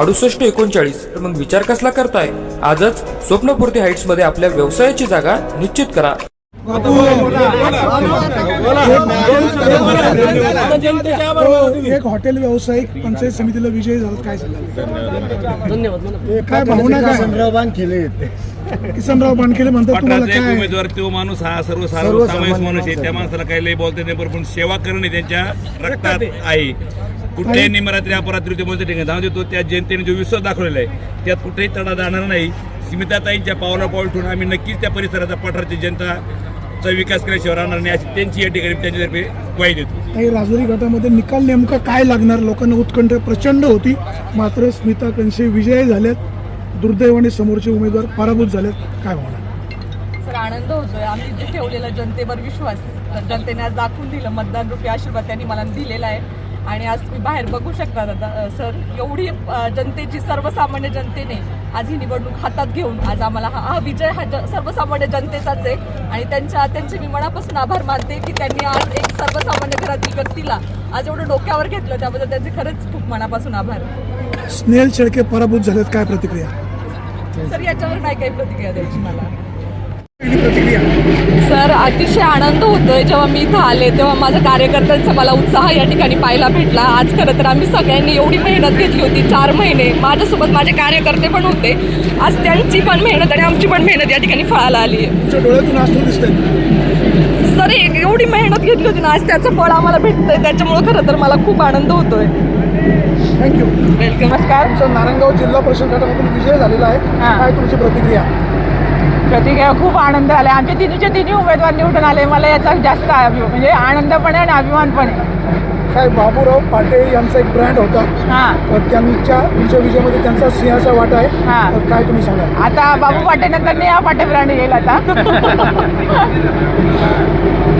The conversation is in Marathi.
अडुसष्ट एकोणचाळीस. तर मग विचार कसला करताय? आजच स्वप्नपूर्ती हाईट्समध्ये आपल्या व्यवसायाची जागा निश्चित करा. एक हॉटेल व्यावसायिक पंचायत समितीला विजयी झाला काय झालं काय भावना काय? किसनराव बांध केले किसनराव बांडकेले म्हणतात तुम्हाला एक काय? उमेदवार तो माणूस हा सर्व सर्वसामान्य माणूस आहे. त्या माणसाला काही लय बोलता नाही पण सेवा करणे त्यांच्या रक्तात आहे. कुठल्याही निमरात्री अपरात्री ते बोलते ठिकाणी जाऊ देतो. त्या जनतेने जो विश्वास दाखवलेला आहे त्यात कुठेही तडा जाणार नाही. स्मिताताईंच्या पावला पाऊल ठेवून आम्ही नक्कीच त्या परिसराचा पठारची जनताचा विकास केल्याशिवाय राहणार नाही अशी त्यांची या ठिकाणी त्यांच्यातर्फे ग्वाही देतो. काही राजुरी गटामध्ये निकाल नेमका काय लागणार? लोकांना उत्कंठ प्रचंड होती. मात्र स्मिता कंशे विजयी झाल्यात. दुर्दैवाने समोरचे उमेदवार पराभूत झालेत. काय सर आनंद होतोय. आम्ही जे ठेवलेला जनतेवर विश्वास. तर जनतेने आज दाखवून दिलं. मतदान रुपये आशीर्वाद त्यांनी मला दिलेला आहे. आणि आज तुम्ही बाहेर बघू शकता आता अ, सर एवढी जनतेची सर्वसामान्य जनतेने आज ही निवडणूक हातात घेऊन आज आम्हाला हा हा विजय हा ज- सर्वसामान्य जनतेचाच आहे आणि त्यांच्या त्यांचे मी मनापासून आभार मानते की त्यांनी आज एक सर्वसामान्य घरातील व्यक्तीला आज एवढं डोक्यावर घेतलं. त्याबद्दल त्यांचे खरंच खूप मनापासून आभार. स्नेहल शेळके पराभूत झालेत काय प्रतिक्रिया? सर याच्यावर नाही काही प्रतिक्रिया द्यायची मला. सर अतिशय आनंद होतोय जेव्हा मी इथं आले तेव्हा माझ्या कार्यकर्त्यांचा मला उत्साह या ठिकाणी पाहायला भेटला. आज खरं तर आम्ही सगळ्यांनी एवढी मेहनत घेतली होती चार महिने. माझ्यासोबत माझे कार्यकर्ते पण होते. आज त्यांची पण मेहनत आणि आमची पण मेहनत या ठिकाणी फळाला आली आहे. सर एक एवढी मेहनत घेतली होती ना आज त्याचं फळ आम्हाला भेटतंय. त्याच्यामुळं खरं तर मला खूप आनंद होतोय. थँक्यू वेलकम नमस्कार नारायणगाव जिल्हा परिषद गटामधून विजय झालेला आहे. काय तुमची प्रतिक्रिया? प्रतिक्रिया खूप आनंद आला आमचे तिन्हीचे तिन्ही उमेदवार निवडून आले. मला याचा जास्त अभि- म्हणजे आनंद पण आहे आणि अभिमान पण आहे काय बाबूराव पाटे यांचा एक ब्रँड होता. हां. तर त्यांच्या तुमच्या विजयामध्ये त्यांचा सिंहाचा वाटा आहे. हां. तर काय तुम्ही सांगाल? आता बाबू पाटे नंतर या पाटे ब्रँड येईल आता.